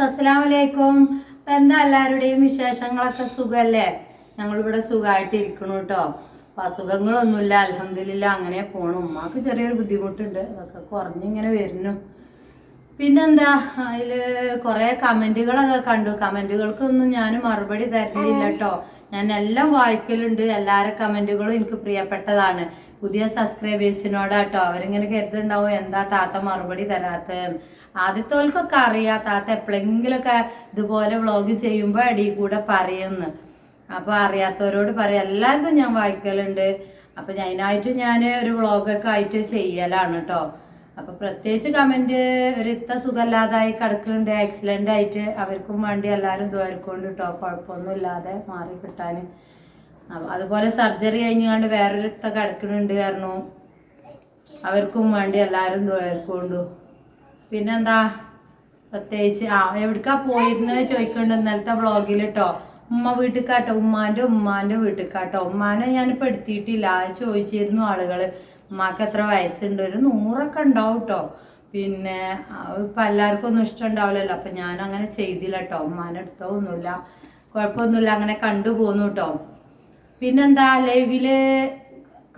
Friends അസ്സലാം വലൈക്കും അപ്പം എന്താ എല്ലാവരുടെയും വിശേഷങ്ങളൊക്കെ സുഖമല്ലേ ഞങ്ങളിവിടെ സുഖമായിട്ട് ഇരിക്കണു കേട്ടോ അപ്പം അസുഖങ്ങളൊന്നുമില്ല അലഹമില്ല അങ്ങനെ പോണു. ഉമ്മാക്ക് ചെറിയൊരു ബുദ്ധിമുട്ടുണ്ട് അതൊക്കെ കുറഞ്ഞിങ്ങനെ വരുന്നു. പിന്നെന്താ അതിൽ കുറേ കമന്റുകളൊക്കെ കണ്ടു. കമന്റുകൾക്കൊന്നും ഞാൻ മറുപടി തരുന്നില്ല കേട്ടോ ഞാൻ എല്ലാം വായിക്കലുണ്ട് എല്ലാവരുടെ കമന്റുകളും എനിക്ക് പ്രിയപ്പെട്ടതാണ്. പുതിയ സബ്സ്ക്രൈബേഴ്സിനോട് കേട്ടോ അവരിങ്ങനെ കരുതുണ്ടാവും എന്താ താത്ത മറുപടി തരാത്ത? ആദ്യത്തോൽക്കൊക്കെ അറിയാം താത്ത എപ്പോഴെങ്കിലൊക്കെ ഇതുപോലെ വ്ളോഗ് ചെയ്യുമ്പോൾ അടി കൂടെ പറയുന്നു. അപ്പോൾ അറിയാത്തവരോട് പറയാം എല്ലാവർക്കും ഞാൻ വായിക്കലുണ്ട്. അപ്പം അതിനായിട്ട് ഞാൻ ഒരു വ്ളോഗൊക്കെ ആയിട്ട് ചെയ്യലാണ് കേട്ടോ അപ്പൊ പ്രത്യേകിച്ച് കമന്റ് ഒരു ഇത്ത സുഖമില്ലാതായി കിടക്കുന്നുണ്ട് ആക്സിഡന്റ് ആയിട്ട്. അവർക്കും വേണ്ടി എല്ലാവരും ദ്വാരക്കൊണ്ട് കേട്ടോ കുഴപ്പമൊന്നും ഇല്ലാതെ മാറി കിട്ടാൻ. അതുപോലെ സർജറി കഴിഞ്ഞാണ്ട് വേറൊരു കിടക്കുന്നുണ്ട് കാരണം അവർക്കും വേണ്ടി എല്ലാവരും കൊണ്ടു പിന്നെന്താ? പ്രത്യേകിച്ച് ആ എവിടക്കാ പോയിരുന്നത് ചോദിക്കുന്നുണ്ട് ഇന്നലത്തെ വ്ളോഗിൽ കേട്ടോ ഉമ്മ വീട്ടിക്കാട്ടോ ഉമ്മാന്റെ ഉമ്മാന്റെ വീട്ടിക്കാട്ടോ. ഉമ്മാനെ ഞാൻ പെടുത്തിയിട്ടില്ല അത് ചോദിച്ചിരുന്നു ആളുകൾ. ഉമ്മാക്ക് എത്ര വയസ്സുണ്ട്? ഒരു നൂറൊക്കെ ഉണ്ടാവും കേട്ടോ പിന്നെ ഇപ്പം എല്ലാവർക്കും ഒന്നും ഇഷ്ടം ഉണ്ടാവില്ലല്ലോ അപ്പം ഞാൻ അങ്ങനെ ചെയ്തില്ല കേട്ടോ ഉമ്മാനെടുത്തോ ഒന്നുമില്ല കുഴപ്പമൊന്നുമില്ല. അങ്ങനെ കണ്ടു പോന്നു കേട്ടോ പിന്നെന്താ ലൈവിൽ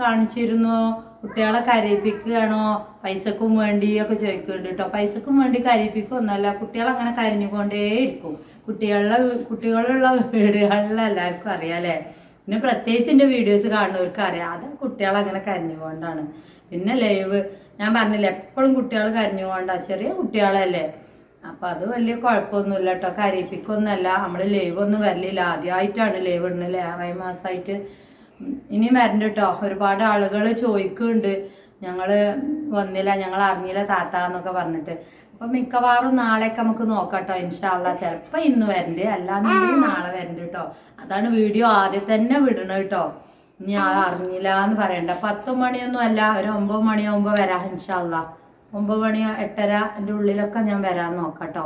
കാണിച്ചിരുന്നു കുട്ടികളെ കരയിപ്പിക്കുകയാണോ പൈസക്കും വേണ്ടി ഒക്കെ ചോദിക്കുന്നുണ്ട് കേട്ടോ പൈസക്കും വേണ്ടി കരയിപ്പിക്കൊന്നുമല്ല കുട്ടികൾ അങ്ങനെ കരഞ്ഞുകൊണ്ടേയിരിക്കും. കുട്ടികളുടെ കുട്ടികളുള്ള വീടുകളിൽ എല്ലാവർക്കും അറിയാം അല്ലേ? പിന്നെ പ്രത്യേകിച്ച് എന്റെ വീഡിയോസ് കാണുന്നവർക്ക് അറിയാം അത് കുട്ടികൾ അങ്ങനെ കരഞ്ഞുകൊണ്ടാണ്. പിന്നെ ലൈവ് ഞാൻ പറഞ്ഞില്ല എപ്പോഴും കുട്ടികൾ കരഞ്ഞുകൊണ്ടാണ് ചെറിയ കുട്ടികളല്ലേ? അപ്പം അത് വലിയ കുഴപ്പമൊന്നുമില്ല കേട്ടോ കരയിപ്പിക്കൊന്നുമല്ല. നമ്മൾ ലൈവ് ഒന്നും വരലില്ല ആദ്യമായിട്ടാണ് ലൈവ് ഇടുന്നത് ആറായി മാസമായിട്ട് ഇനി വരണ്ട കേട്ടോ ഒരുപാട് ആളുകൾ ചോദിക്കുന്നുണ്ട്. ഞങ്ങൾ വന്നില്ല ഞങ്ങൾ അറിഞ്ഞില്ല താത്ത എന്നൊക്കെ പറഞ്ഞിട്ട്. അപ്പം മിക്കവാറും നാളെയൊക്കെ നമുക്ക് നോക്കാട്ടോ ഇൻഷാല്ല ചിലപ്പോൾ ഇന്ന് വരണ്ട്. അല്ലാന്നുണ്ടെങ്കിൽ നാളെ വരണ്ട് കേട്ടോ അതാണ് വീഡിയോ ആദ്യം തന്നെ വിടണം കേട്ടോ ഇനി ആ അറിഞ്ഞില്ല എന്ന് പറയണ്ട. പത്ത് മണിയൊന്നും അല്ല. ഒരു ഒമ്പത് മണിയാകുമ്പോൾ വരാം ഇൻഷാല്ല ഒമ്പത് മണി എട്ടര എന്റെ ഉള്ളിലൊക്കെ ഞാൻ വരാൻ നോക്കട്ടോ.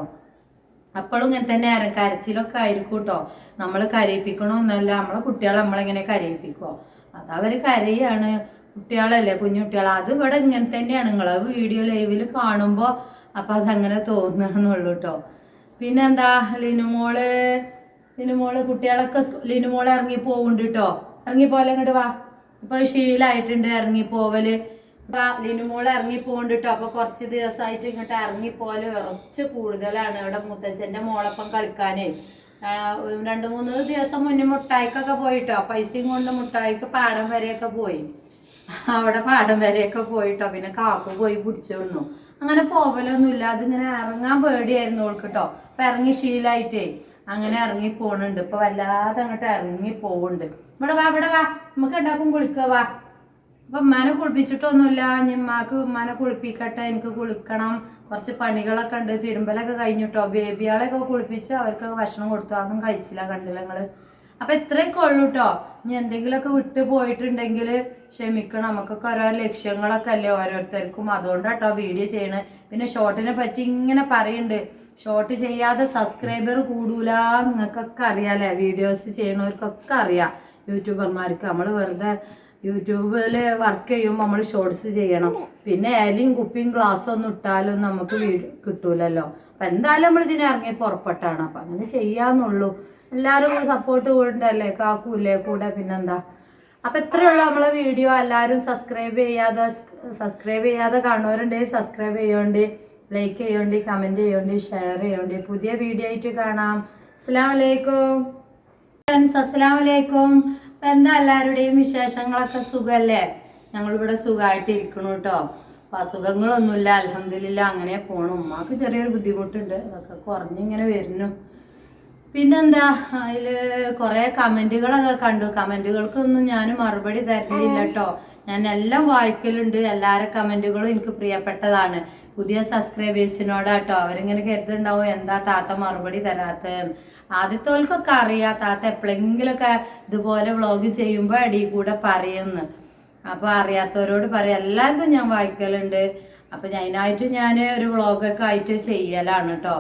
അപ്പോഴും ഇങ്ങനെ തന്നെ കരച്ചിലൊക്കെ ആയിരിക്കും കേട്ടോ നമ്മൾ കരയിപ്പിക്കണമെന്നല്ല നമ്മളെ കുട്ടികളെ നമ്മളിങ്ങനെ കരയിപ്പിക്കുമോ അത് അവർ കരയാണ്. കുട്ടികളല്ലേ കുഞ്ഞു കുട്ടികൾ അത് ഇവിടെ ഇങ്ങനെ തന്നെയാണ്. നിങ്ങൾ വീഡിയോ ലൈവിൽ കാണുമ്പോൾ അപ്പം അതങ്ങനെ തോന്നുന്നുള്ളൂ കേട്ടോ പിന്നെന്താ ലിനുമോൾ? ലിനുമോൾ കുട്ടികളൊക്കെ ലിനുമോൾ ഇറങ്ങി പോകുന്നുണ്ട് കേട്ടോ ഇറങ്ങി പോലെ ഇങ്ങോട്ട് വാ. ഇപ്പൊ ശീലമായിട്ടുണ്ട് ഇറങ്ങി പോവൽ. ഇപ്പൊ ലിനുമോൾ ഇറങ്ങി പോകുന്നുണ്ട് കേട്ടോ അപ്പൊ കുറച്ച് ദിവസമായിട്ട് ഇങ്ങോട്ട് ഇറങ്ങി പോലെ ഉറച്ച് കൂടുതലാണ് ഇവിടെ മുത്തച്ഛന്റെ മോളൊപ്പം കളിക്കാനേ. രണ്ടു മൂന്ന് ദിവസം മുന്നേ മുട്ടായിക്കൊക്കെ പോയിട്ടോ. പൈസയും കൊണ്ട് മുട്ടായിക്ക് പാടം വരെയൊക്കെ പോയി. അവിടെ പാടം വരെയൊക്കെ പോയിട്ടോ. പിന്നെ കാക്കു പോയി പിടിച്ചോളുന്നു അങ്ങനെ പോവലൊന്നുമില്ല. അതിങ്ങനെ ഇറങ്ങാൻ പേടിയായിരുന്നു ഓൾക്ക് കേട്ടോ അപ്പൊ ഇറങ്ങി ശീലായിട്ടേ അങ്ങനെ ഇറങ്ങി പോണുണ്ട്. ഇപ്പൊ വല്ലാതെ അങ്ങോട്ട് ഇറങ്ങി പോവുന്നുണ്ട്. ഇവിടെ വാ ഇവിടെ വാ. നമുക്ക് ഉണ്ടാക്കും കുളിക്കുക വാ. അപ്പൊ ഉമ്മാനെ കുളിപ്പിച്ചിട്ടൊന്നുമില്ല. ഉമ്മാക്ക് ഉമ്മാനെ കുളിപ്പിക്കട്ടെ എനിക്ക് കുളിക്കണം. കുറച്ച് പണികളൊക്കെ ഉണ്ട്. തിരുമ്പലൊക്കെ കഴിഞ്ഞിട്ടോ? ബേബികളെയൊക്കെ കുളിപ്പിച്ച് അവർക്കൊക്കെ ഭക്ഷണം കൊടുത്തു. അതൊന്നും കഴിച്ചില്ല കണ്ടില്ല നിങ്ങൾ. അപ്പൊ ഇത്രയൊക്കെ ഉള്ളൂ കേട്ടോ ഇനി എന്തെങ്കിലുമൊക്കെ വിട്ടു പോയിട്ടുണ്ടെങ്കിൽ ക്ഷമിക്കണം. നമുക്കൊക്കെ ഓരോ ലക്ഷ്യങ്ങളൊക്കെ അല്ലേ ഓരോരുത്തർക്കും. അതുകൊണ്ടാട്ടോ വീഡിയോ ചെയ്യണേ. പിന്നെ ഷോർട്ടിനെ പറ്റി ഇങ്ങനെ പറയുന്നുണ്ട് ഷോർട്ട് ചെയ്യാതെ സബ്സ്ക്രൈബർ കൂടൂല. നിങ്ങൾക്കൊക്കെ അറിയാലേ വീഡിയോസ് ചെയ്യണവർക്കൊക്കെ അറിയാം. യൂട്യൂബർമാർക്ക് നമ്മൾ വെറുതെ യൂട്യൂബിൽ വർക്ക് ചെയ്യുമ്പോൾ നമ്മൾ ഷോർട്സ് ചെയ്യണം. പിന്നെ ഏലിയും കുപ്പിയും ഗ്ലാസ്സും ഒന്നും ഇട്ടാലും നമുക്ക് കിട്ടൂലല്ലോ. അപ്പം എന്തായാലും നമ്മൾ ഇതിന് ഇറങ്ങി പുറപ്പെട്ടാണ്. അപ്പം അങ്ങനെ ചെയ്യാന്നുള്ളൂ. എല്ലാവരും സപ്പോർട്ട് കൂടണ്ടല്ലേ? കാക്കൂല്ലേ? കൂടെ പിന്നെന്താ? അപ്പം ഇത്രയുള്ള നമ്മളെ വീഡിയോ എല്ലാവരും സബ്സ്ക്രൈബ് ചെയ്യാതെ സബ്സ്ക്രൈബ് ചെയ്യാതെ കാണുന്നവരുണ്ടെങ്കിൽ സബ്സ്ക്രൈബ് ചെയ്യോണ്ട് ലൈക്ക് ചെയ്യോണ്ട് കമന്റ് ചെയ്യോണ്ട് ഷെയർ ചെയ്യോണ്ട്. പുതിയ വീഡിയോ ആയിട്ട് കാണാം. അസ്സാം വലൈക്കും ഫ്രണ്ട്സ് അസ്സാം വലൈക്കും എന്താ എല്ലാവരുടെയും വിശേഷങ്ങളൊക്കെ സുഖമല്ലേ ഞങ്ങളിവിടെ സുഖമായിട്ട് ഇരിക്കണു കേട്ടോ അപ്പൊ അസുഖങ്ങളൊന്നുമില്ല അലഹമില്ല അങ്ങനെ പോണു. ഉമ്മാക്ക് ചെറിയൊരു ബുദ്ധിമുട്ടുണ്ട് അതൊക്കെ കുറഞ്ഞിങ്ങനെ വരുന്നു. പിന്നെന്താ അതിൽ കുറേ കമന്റുകളൊക്കെ കണ്ടു. കമന്റുകൾക്കൊന്നും ഞാൻ മറുപടി തരുന്നില്ല കേട്ടോ ഞാൻ എല്ലാം വായിക്കലുണ്ട് എല്ലാവരുടെ കമന്റുകളും എനിക്ക് പ്രിയപ്പെട്ടതാണ്. പുതിയ സബ്സ്ക്രൈബേഴ്സിനോട് കേട്ടോ അവരിങ്ങനെ കരുതുണ്ടാവും എന്താ താത്ത മറുപടി തരാത്ത? ആദ്യത്തോൽക്കൊക്കെ അറിയാം താത്ത എപ്പോഴെങ്കിലൊക്കെ ഇതുപോലെ വ്ളോഗ് ചെയ്യുമ്പോൾ അടി കൂടെ പറയുന്നു. അപ്പോൾ അറിയാത്തവരോട് പറയാം എല്ലാവർക്കും ഞാൻ വായിക്കലുണ്ട്. അപ്പം അതിനായിട്ട് ഞാൻ ഒരു വ്ളോഗൊക്കെ ആയിട്ട് ചെയ്യലാണ് കേട്ടോ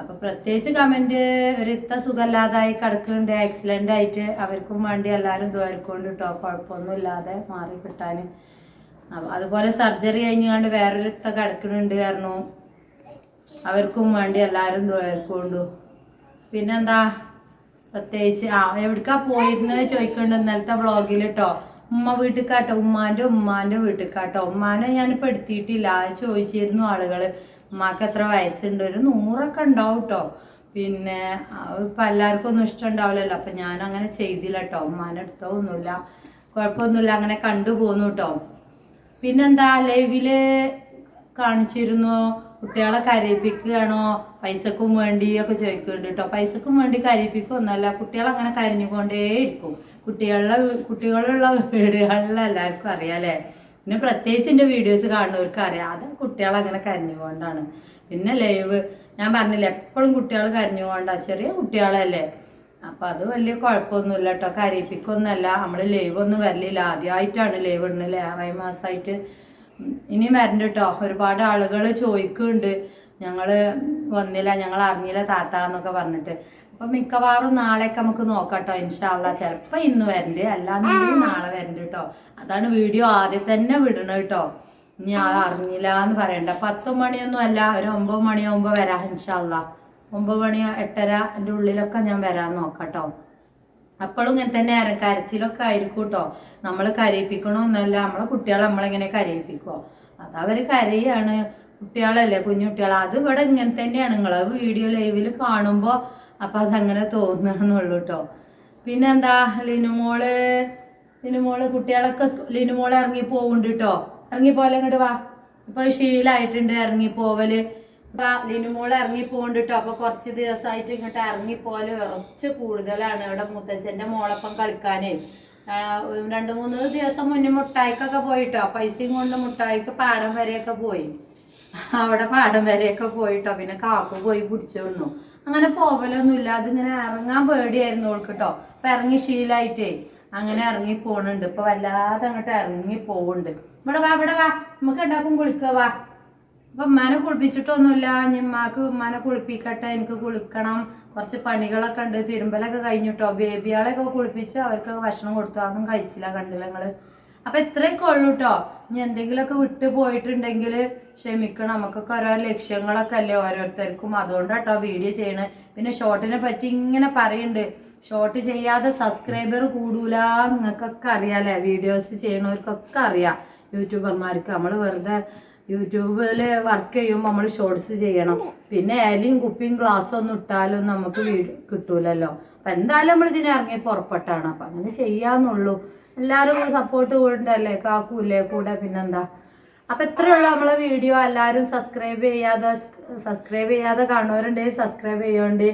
അപ്പൊ പ്രത്യേകിച്ച് കമന്റ് ഒരു ഇത്ത സുഖമില്ലാതായി കിടക്കുന്നുണ്ട് ആക്സിഡന്റ് ആയിട്ട്. അവർക്കും വേണ്ടി എല്ലാവരും ദ്വാരിക്കൊണ്ട് കേട്ടോ കുഴപ്പമൊന്നും ഇല്ലാതെ മാറി കിട്ടാൻ അതുപോലെ സർജറി കഴിഞ്ഞാണ്ട് വേറൊരു ഇത്ത കിടക്കുന്നുണ്ട് കാരണം അവർക്കും വേണ്ടി എല്ലാവരും കൊണ്ടു പിന്നെന്താ? പ്രത്യേകിച്ച് ആ എവിടക്കാ പോയിരുന്നത് ചോദിക്കണ്ട് ഇന്നലത്തെ വ്ളോഗിൽ കേട്ടോ ഉമ്മ വീട്ടിൽ കാട്ടോ ഉമ്മാന്റെ ഉമ്മാന്റെ ഉമ്മാന്റെ വീട്ടിക്കാട്ടോ. ഉമ്മാനെ ഞാൻ പെടുത്തിയിട്ടില്ല അത് ചോദിച്ചിരുന്നു ആളുകൾ. ഉമ്മാക്ക് എത്ര വയസ്സുണ്ട്? ഒരു നൂറൊക്കെ ഉണ്ടാവും കേട്ടോ പിന്നെ ഇപ്പം എല്ലാവർക്കും ഒന്നും ഇഷ്ടം ഉണ്ടാവില്ലല്ലോ അപ്പം ഞാൻ അങ്ങനെ ചെയ്തില്ല കേട്ടോ ഉമ്മാനെടുത്തോ ഒന്നുമില്ല കുഴപ്പമൊന്നുമില്ല. അങ്ങനെ കണ്ടു പോന്നു കേട്ടോ പിന്നെന്താ ലൈവിൽ കാണിച്ചിരുന്നു കുട്ടികളെ കരയിപ്പിക്കുകയാണോ പൈസക്കും വേണ്ടി ഒക്കെ ചോദിക്കുന്നുണ്ട് കേട്ടോ പൈസക്കും വേണ്ടി ഒന്നല്ല കുട്ടികൾ അങ്ങനെ കരഞ്ഞുകൊണ്ടേയിരിക്കും. കുട്ടികളുടെ കുട്ടികളുള്ള വീടുകളിൽ എല്ലാവർക്കും അറിയാം അല്ലേ? പിന്നെ പ്രത്യേകിച്ച് എന്റെ വീഡിയോസ് കാണുന്നവർക്ക് അറിയാം. അത് കുട്ടികൾ അങ്ങനെ കരഞ്ഞുകൊണ്ടാണ്. പിന്നെ ലൈവ് ഞാൻ പറഞ്ഞില്ല എപ്പോഴും കുട്ടികൾ കരഞ്ഞുകൊണ്ടാണ് ചെറിയ കുട്ടികളല്ലേ? അപ്പം അത് വലിയ കുഴപ്പമൊന്നുമില്ല കേട്ടോ. കരയിപ്പിക്കൊന്നുമല്ല. നമ്മൾ ലൈവ് ഒന്നും വരലില്ല ആദ്യമായിട്ടാണ് ലൈവ് ഇടുന്നത്. ആറായി മാസമായിട്ട്. ഇനിയും വരണ്ട കേട്ടോ. ഒരുപാട് ആളുകൾ ചോദിക്കുന്നുണ്ട്. ഞങ്ങൾ വന്നില്ല ഞങ്ങൾ അറിഞ്ഞില്ല താത്ത എന്നൊക്കെ പറഞ്ഞിട്ട്. അപ്പം മിക്കവാറും നാളെയൊക്കെ നമുക്ക് നോക്കാട്ടോ ഇൻഷാല്ല ചിലപ്പോൾ ഇന്ന് വരണ്ട്. അല്ലാന്നുണ്ടെങ്കിൽ നാളെ വരണ്ട് കേട്ടോ. അതാണ് വീഡിയോ ആദ്യം തന്നെ വിടണം കേട്ടോ. ഇനി അറിഞ്ഞില്ല എന്ന് പറയണ്ട. പത്ത് മണിയൊന്നും അല്ല. ഒരു ഒമ്പത് മണിയാകുമ്പോൾ വരാം ഇൻഷാല്ല ഒമ്പത് മണി എട്ടര എന്റെ ഉള്ളിലൊക്കെ ഞാൻ വരാൻ നോക്കട്ടോ. അപ്പോഴും ഇങ്ങനെ തന്നെ ആരും കരച്ചിലൊക്കെ ആയിരിക്കും കേട്ടോ നമ്മൾ കരയിപ്പിക്കണമെന്നല്ല നമ്മളെ കുട്ടികളെ നമ്മളിങ്ങനെ കരയിപ്പിക്കുമോ അത് അവർ കരയാണ്. കുട്ടികളല്ലേ കുഞ്ഞു കുട്ടികൾ അത് ഇവിടെ ഇങ്ങനെ തന്നെയാണ്. നിങ്ങൾ വീഡിയോ ലൈവിൽ കാണുമ്പോൾ അപ്പം അതങ്ങനെ തോന്നുന്നുള്ളൂ കേട്ടോ പിന്നെന്താ ലിനുമോൾ? ലിനുമോൾ കുട്ടികളൊക്കെ ലിനുമോൾ ഇറങ്ങി പോകുന്നുണ്ട് കേട്ടോ ഇറങ്ങി പോലെ ഇങ്ങോട്ട് വാ. ഇപ്പം ശീലായിട്ടുണ്ട് ഇറങ്ങി പോവൽ ഇപ്പൊ ലിനുമോൾ ഇറങ്ങി പോകുന്നുണ്ട് കേട്ടോ അപ്പൊ കുറച്ച് ദിവസമായിട്ട് ഇങ്ങോട്ട് ഇറങ്ങി ഇറച്ച് കൂടുതലാണ് ഇവിടെ മുത്തച്ഛന്റെ മോളൊപ്പം കളിക്കാനേ. രണ്ട് മൂന്ന് ദിവസം മുന്നേ മുട്ടായിക്കൊക്കെ പോയിട്ടോ. പൈസയും കൊണ്ട് മുട്ടായിക്ക് പാടം വരെയൊക്കെ പോയി. അവിടെ പാടം വരെയൊക്കെ പോയിട്ടോ. പിന്നെ കാക്കു പോയി പിടിച്ചു വന്നു. അങ്ങനെ പോവലൊന്നുമില്ല. അതിങ്ങനെ ഇറങ്ങാൻ പേടിയായിരുന്നു ഓൾക്ക് കേട്ടോ അപ്പൊ ഇറങ്ങി ശീലായിട്ടേ അങ്ങനെ ഇറങ്ങി പോണുണ്ട്. ഇപ്പൊ വല്ലാതെ അങ്ങോട്ട് ഇറങ്ങി പോകുന്നുണ്ട് ഇവിടെ വാ ഇവിടെ വാ. നമുക്ക് ഉണ്ടാക്കും കുളിക്കുക വാ. അപ്പൊ ഉമ്മാനെ കുളിപ്പിച്ചിട്ടൊന്നുമില്ല. ഇനി ഉമ്മാക്ക് ഉമ്മാനെ കുളിപ്പിക്കട്ടെ എനിക്ക് കുളിക്കണം. കുറച്ച് പണികളൊക്കെ ഉണ്ട്. തിരുമ്പലൊക്കെ കഴിഞ്ഞിട്ടോ? ബേബിയാളെയൊക്കെ കുളിപ്പിച്ച് അവർക്കൊക്കെ ഭക്ഷണം കൊടുത്തു. അതൊന്നും കഴിച്ചില്ല കണ്ടില്ല നിങ്ങൾ. അപ്പൊ ഇത്രയൊക്കെ ഉള്ളൂ കേട്ടോ ഇനി എന്തെങ്കിലുമൊക്കെ വിട്ടു പോയിട്ടുണ്ടെങ്കിൽ ക്ഷമിക്കണം. നമുക്കൊക്കെ ഓരോ ലക്ഷ്യങ്ങളൊക്കെ അല്ലേ ഓരോരുത്തർക്കും. അതുകൊണ്ടാട്ടോ വീഡിയോ ചെയ്യണേ. പിന്നെ ഷോർട്ടിനെ പറ്റി ഇങ്ങനെ പറയുന്നുണ്ട് ഷോർട്ട് ചെയ്യാതെ സബ്സ്ക്രൈബർ കൂടൂല. നിങ്ങൾക്കൊക്കെ അറിയാലേ വീഡിയോസ് ചെയ്യണവർക്കൊക്കെ അറിയാം. യൂട്യൂബർമാർക്ക് നമ്മൾ വെറുതെ യൂട്യൂബിൽ വർക്ക് ചെയ്യുമ്പോൾ നമ്മൾ ഷോർട്സ് ചെയ്യണം. പിന്നെ ഏലിയും കുപ്പിയും ഗ്ലാസ്സും ഒന്നും ഇട്ടാലും നമുക്ക് കിട്ടൂലല്ലോ. അപ്പം എന്തായാലും നമ്മൾ ഇതിന് ഇറങ്ങി പുറപ്പെട്ടാണ്. അപ്പം അങ്ങനെ ചെയ്യാന്നുള്ളൂ. എല്ലാവരും സപ്പോർട്ട് കൊണ്ടല്ലേ കാക്കൂല്ലേ? കൂടെ പിന്നെന്താ? അപ്പം ഇത്രയുള്ള നമ്മളെ വീഡിയോ എല്ലാവരും സബ്സ്ക്രൈബ് ചെയ്യാതെ സബ്സ്ക്രൈബ് ചെയ്യാതെ കാണുന്നവരുണ്ടെങ്കിൽ സബ്സ്ക്രൈബ് ചെയ്യോണ്ട്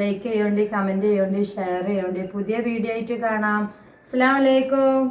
ലൈക്ക് ചെയ്യോണ്ട് കമന്റ് ചെയ്യോണ്ട് ഷെയർ ചെയ്യോണ്ട്. പുതിയ വീഡിയോ ആയിട്ട് കാണാം. അസ്സാം വലൈക്കും